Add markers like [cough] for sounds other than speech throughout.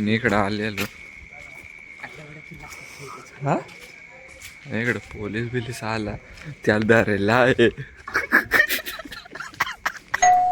मी इकडं आलेलो हा इकडं पोलीस बिलीस आला त्याला दारेला आहे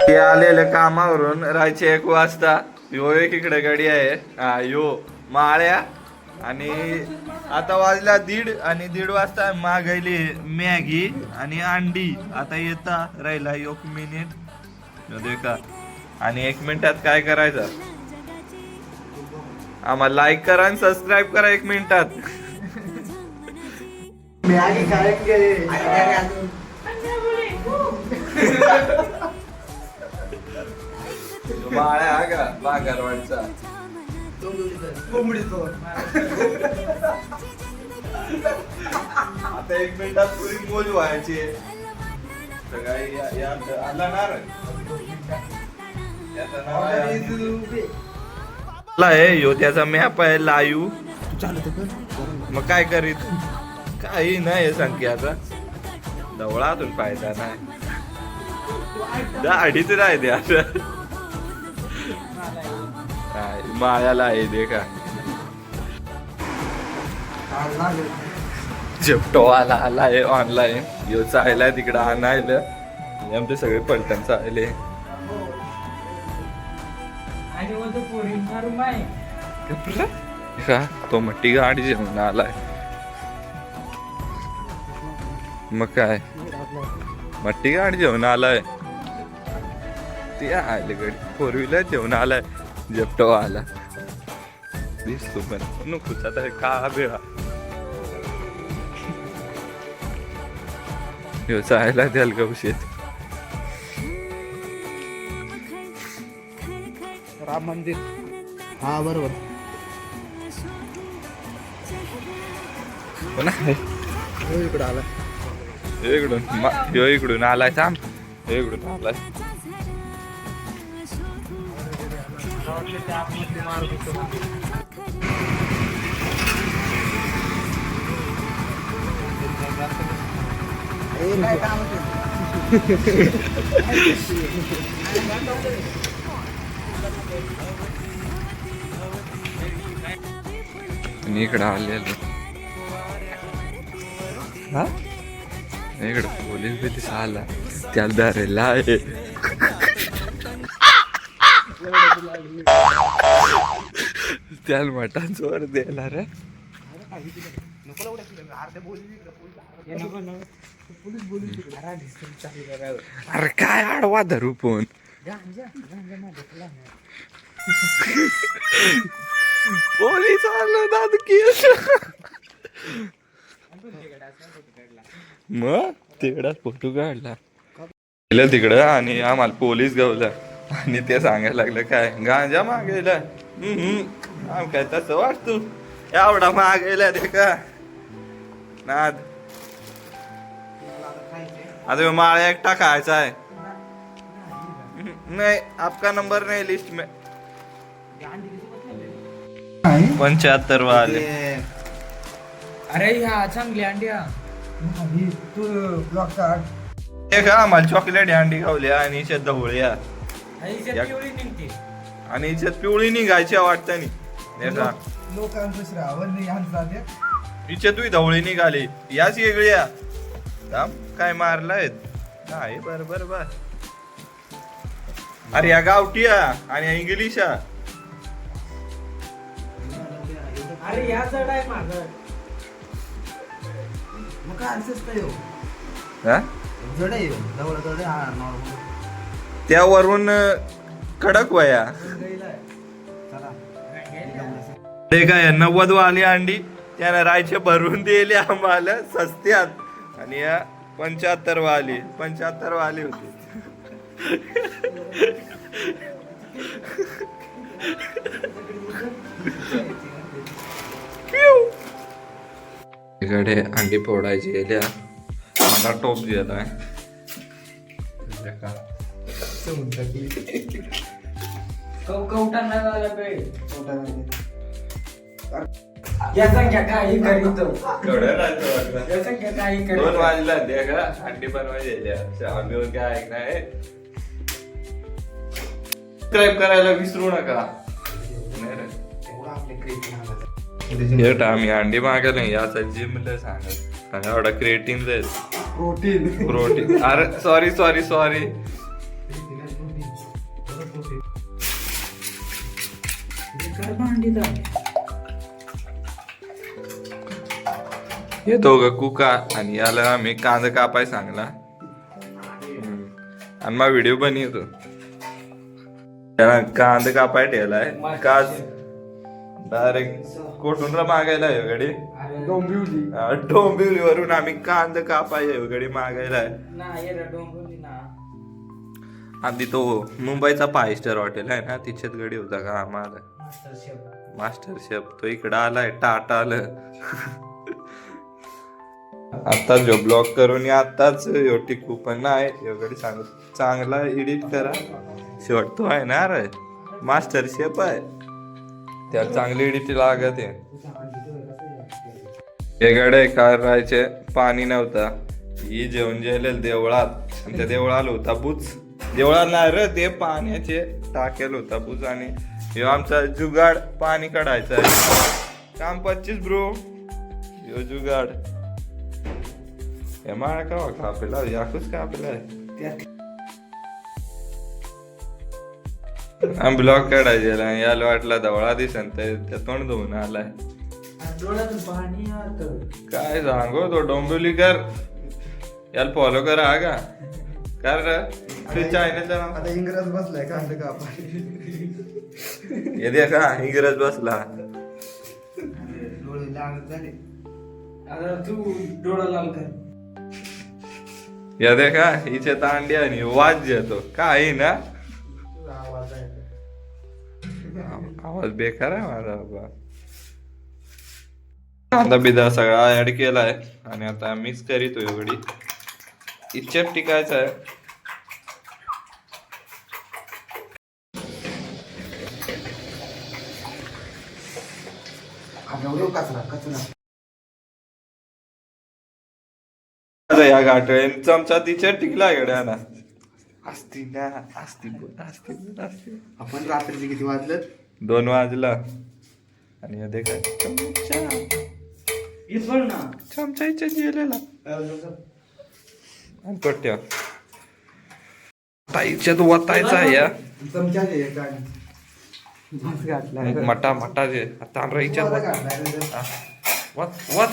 ते आलेलं कामावरून राहायचे एक वाजता यो एक इकडे गाडी आहे हा यो माळ्या आणि आता वाजला दीड आणि दीड वाजता मागायली मॅगी आणि अंडी आता येता राहिला एक मिनिट यो देखा आणि एक मिनिटात काय करायचं आम्हाला लाईक करा आणि सबस्क्राईब करा एक मिनिटात. माळ्या हा का? बागारवाडचा आता एक मिनिटात पुरी मोज व्हायची. या- आला ना आहे- आहे यो त्याचा मॅप आहे लाईव्ह. मग काय करीत? काही नाही हे आता. डवळातून फायदा नाही. अडीच नाही ते असं काय, मायाला आहे दे का? झेपटो आला आला आहे ऑनलाईन यो चायला तिकडं आणायला. आमचे सगळे पलटण चालले. आणि मग तो पोरींचा रूम आहे का तो मट्टी गाडी जेवण आलाय. मग काय? मट्टी गाडी जेवण आलाय. ते आले गडी. फोर व्हीलर जेवण आलाय. जेपटो आला. दिसतो पण. नकोच आता का बेळा? ह्यो चायला द्याल गवशेत राम मंदिर. हा बरोबर. पण आहे हो इकडं आला इकडून मा- ह्यो इकडून आलाय थांब. ह्यो इकडून आलाय. आणि इकडं आलेलो. हा? इकडं पोलीस बिलीस आला. त्याला धरायला आहे त्याला मटण चोर द्यायला रे. अरे काय आडवा धरू पण. पोलीस आलं दाद मग तिकडं फोटो काढला. गेलं तिकडं आणि आम्हाला पोलीस गावला. आणि ते सांगायला लागलं काय गांजा मागायला हम्म आम काय तसं वाटतो एवढा मागायला ते का? नाद. आता माळ्या माळा एकटा खायचा आहे. नाही आपका नंबर नाही लिस्ट में. पंच्याहत्तर वाले अरे ह्या चांगली अंड्या तू ब्लॉक काढ. हे का आम्हाला चॉकलेट अंडी खावल्या आणि इच्यात ढवळ्या या- पिवळी निघते. आणि इच्यात पिवळी निघायच्या वाटतं नी हे का लोकांचं श्रावण नाही यांचा ते इच्छा तू धवळी निघाली. याच वेगळ्या. थांब, काय मारलाय नाही बर बर बर. अरे या गावठीया आणि या इंग्लिशा अरे ह्या जड आहे माझ मग काय असंच नाही हो. हा? जड आहे हो. जवळ जवळ हा नॉर्मल त्यावरून कडक वया. चला. ते काय नव्वद वाली अंडी? त्यानं रायचे भरून दिले आम्हाला सस्त्यात. आणि या पंच्याहत्तर वाली पंच्याहत्तर वाली होती. [laughs] इकडे अंडी फोडायची गेल्या मला टोप दिलाय काही काही दोन वाजला का अंडी बनवायची आम्ही काय ऐकणार सबस्क्राईब करायला विसरू नका नाही रे. आपले क्रिएटिव्ह आम्ही अंडी मागायला याचा जिमला सांगत आणि एवढा क्रिएटिन जाईल प्रोटीन प्रोटीन अरे सॉरी सॉरी सॉरी हे दोघं कुका आणि याला आम्ही कांदा कापाय सांगला. आणि मग व्हिडिओ बनवतो त्याला कांदा कापाय ठेवलाय काच डायरेक्ट कोठून रा मागायला आहे गडी? डोंबिवली. डोंबिवली वरून आम्ही कांदा कापाय गडी मागायला आहे. ना ये रे डोंबिवली ना. आधी तो मुंबईचा फाय स्टार हॉटेल आहे ना तिच्यात गडी होता का आम्हाला? मास्टर शेफ मास्टर शेफ तो इकडं आलाय टाटा आलं. आताच जो ब्लॉक करून या आताच ह्यो टिकू पण नाही एवढी सांग चांगला एडिट करा. शेवट तो आहे ना रे. मास्टर शेफ आहे. त्याला चांगली एडिट लागत आहे. वेगळे काय राहायचे पाणी नव्हता. ही जेवण जेलेल देवळात. आणि त्या देवळाला होता बुच देवळात नाही रे ते पाण्याचे टाकेल होता बुच आणि ह्यो आमचा जुगाड पाणी काढायचा काम पच्चीस ब्रो. ह्यो जुगाड. हे माळा का हो कापेला याकूच कापेला ब्लॉक काढायचे याला वाटला धवळा दिसन त्या तोंड धुवून आलाय. काय सांगो तो डोंबिवलीकर याला फॉलो करा हा का? कर रे. तू चायनाचं नाव. आता इंग्रज बसलाय हे दे का इंग्रज बसला. डोळे झाले. आता तू डोळा लाल कर. या दे का हिचे तांडी आणि वाज येतो. काय ना? आवाज बेकार आहे माझा बाबा. कांदा बिदा सगळा ऍड केलाय आणि आता मिक्स करीतो एवढी. इच्छेत टिकायचं आहे. या गाठळे चमचा तिच्या टिकला गड्या ना. असती ना असती असती असती आपण रात्रीचे किती वाजलं दोन वाजला. आणि हे काय? चमचा गेलेला. आणि तो ठेव. वतायचा या. मटा मटा जे तांबरा वत. वत वत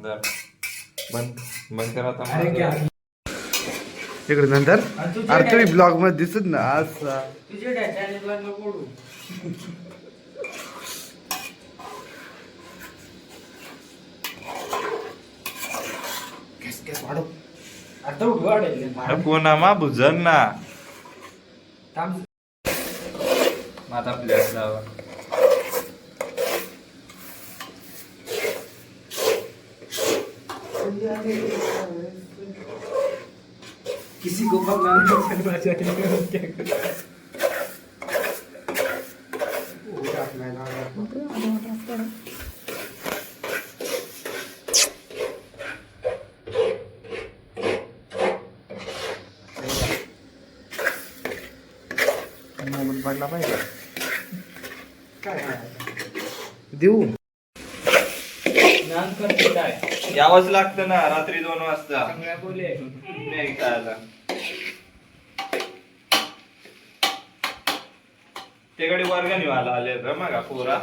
बरोबर. बंद बंद करा आता. अरे क्या? इकडे नंतर? अरे तुम्ही? ब्लॉगमध्ये दिसत ना आज पुन्हा मा बुजन ना. आता प्लेट लावा किसी को पता नहीं चल बचा मोबाईल पडला पाहिजे देऊ नान करते काय? यावंच लागतं ना रात्री दोन वाजता. चांगल्या बोले नाही खायला तिकडे वर्गणी वाला आले रे मग पोरा.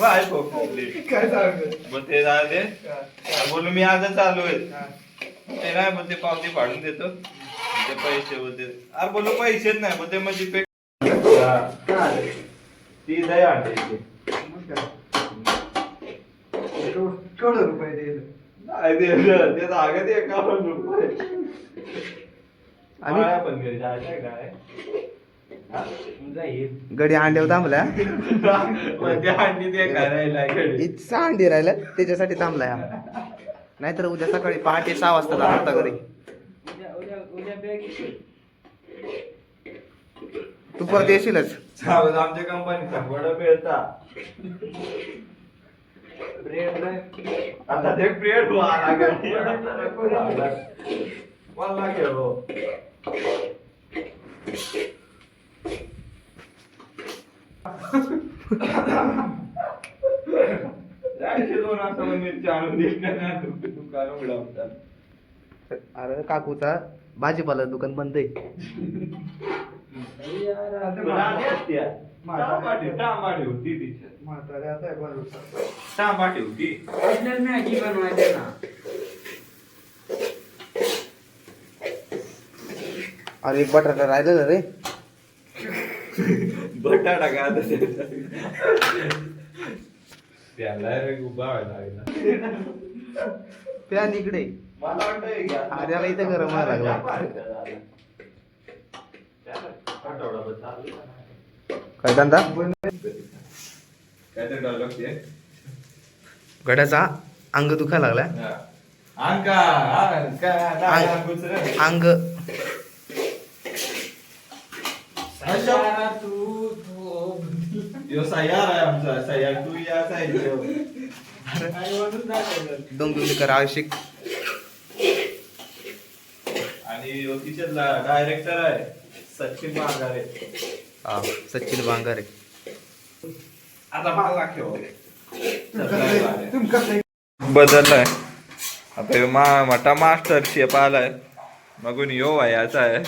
वाय खोकली काय सांगतो? मग ते दे बोलू मी आजच आलो आहे. ते नाही मग ते पावती फाडून देतो. ते पैसे बोलते. अरे बोलू पैसेच नाही मग ते म्हणजे पे ती दया आणते केवढं रुपये देईल. नाही दिलं. ते सांगत एकावन्न रुपये. आणि- आणि पण घरी जायचंय काय हा? गडी अंड्यावर थांबला ते अंडी ते करायला घरी. इतका अंडी राहिला त्याच्यासाठी थांबलाय हा. नाहीतर उद्या सकाळी पहाटे सहा वाजता जाणार होता घरी. तू परत येशीलच. आमच्या कंपनीचा वडा मिळता. आता ते ब्रेड व्हायला गडी मला दोन आता मिरची आणून दिली दुकान उघडा अरे काकूचा भाजीपाला दुकान बंद आहे. होती होती. आपल्याला मॅगी बनवायचे ना. अरे बटाटा राहिलेलं रे. बटाटा का आता? त्याला रे उभा व्हायला लागला. पॅन इकडे. मला वाटतं आर्याला इथं गरम व्हायला लागलं. काय धंदा? काय ते डायलॉग ते. गड्याचा अंग अंका अंका अंग तू तू. यो सयार आहे आमचा. सयार तू या साईड आशिक. आणि यो डायरेक्टर आहे. सचिन माघारे हा सचिन बांगारे आता मला ठेव बदललाय. आता ह्यो मा मोठा मास्टर शेप आलाय. मगून यो वयाचा आहे.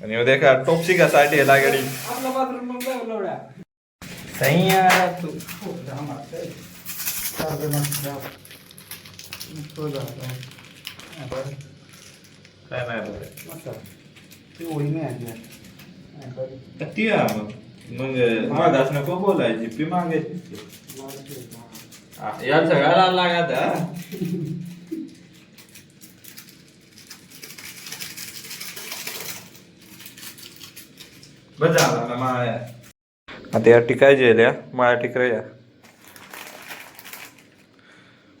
आणि ह्यो देखा टोपशी जाऊ लवड्या सयारा तू. काय नाही. ती ओळी बरं. ती मग मग मागास नको बोलायची पी मागायची. आ, या सगळ्याला लागत हा. बस झाला ना माया आता या टिकाय जेल्या माया टिकऱ्या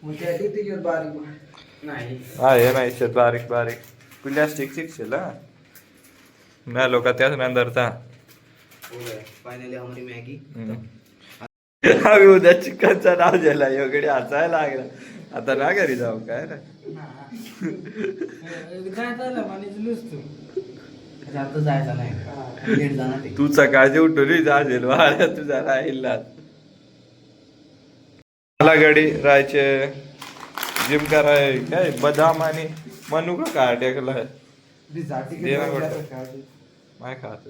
मग त्या किती दिवस बारीक आहे नाही शेत बारीक बारीक. प्लॅस्टिक शिकशील हा नाही लोक त्याच नंतरचा फायनली हमारी मॅगी आम्ही उद्या चिकनचा नाव झाला योगडे हसायला लागला. आता ना घरी जाऊ काय ना तू सकाळची उठून जाशील वाड्या तुझा राहिला मला गडी राहायचे जिम कराय काय? बदाम आणि मनुका का ना गोटं. माय खात.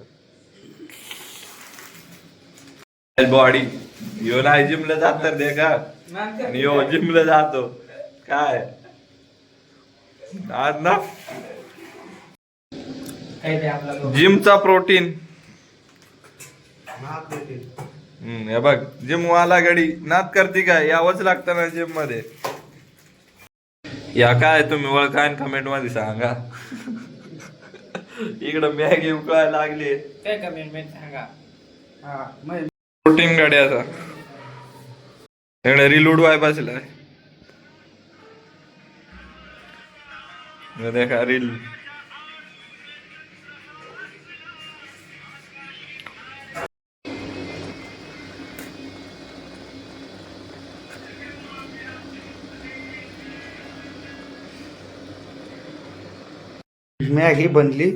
बॉडी यो नाही जिमला जात तर दे का? आणि यो जिमला जातो. काय? आज ना? काय. जिमचा प्रोटीन हे बघ. जिम वाला गडी नाद करते काय यावंच लागतं ना जिममध्ये. या काय तुम्ही ओळखा कमेंटमध्ये सांगा. इकडं मॅगी उकळायला लागली. काय कमेंटमेंट सांगा. हा मग प्रोटीन गाड्याचा इकडे रिलूड वाय बसलाय. हे देखा रील मॅगी बनली.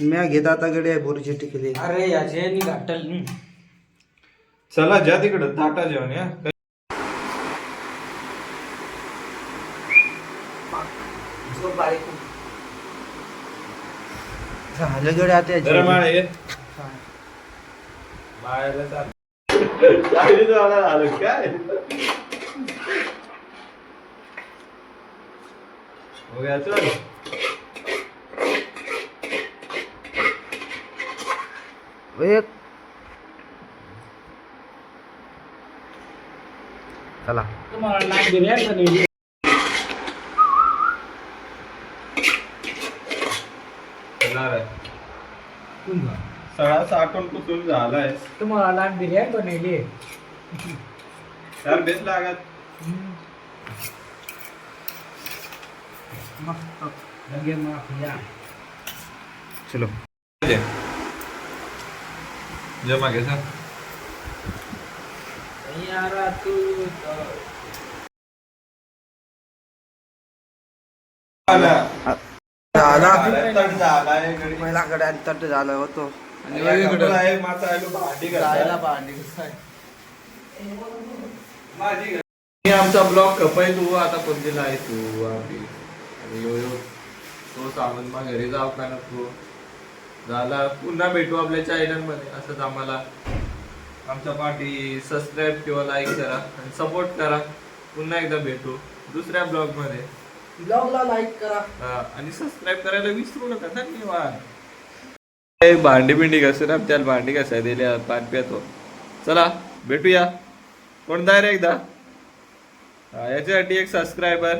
मॅगी आता गडी आहे बोरीची टिकली. अरे याचे नि घाटल. चला ज्या तिकडं. ताटा जेवण या. झालं गडी आता जरा. माळे ये. माळ्याला चाल. काय? हो गया चल. एक. चला. तुम्हाला. सगळा साठवून कुठून झालाय. तुम्हाला नाक बिर्याणी बनवली चार बेस लागत. मस्त. लगे माफिया. चलो. जमा घे सर सैयारा तू झाला. पहिला तट होतो आणि मी आमचा ब्लॉग कपाय तू आता कोणतीला आहे तू आम्ही आणि यो यो तो सामान मग घरी जाऊ का नको झाला. पुन्हा भेटू आपल्या चॅनलमध्ये. असंच आम्हाला आमच्या पाठी सबस्क्राईब किंवा लाईक करा आणि सपोर्ट करा. पुन्हा एकदा भेटू दुसऱ्या ब्लॉगमध्ये. ब्लॉगला लाईक करा. हा, आणि सबस्क्राईब करायला विसरू नका. धन्यवाद. भांडी बिंडी घासून ना त्याला भांडी घासाय दिल्या पाणी पितो चला भेटूया. कोणता आहे रे एकदा? हा, याच्यासाठी एक सबस्क्रायबर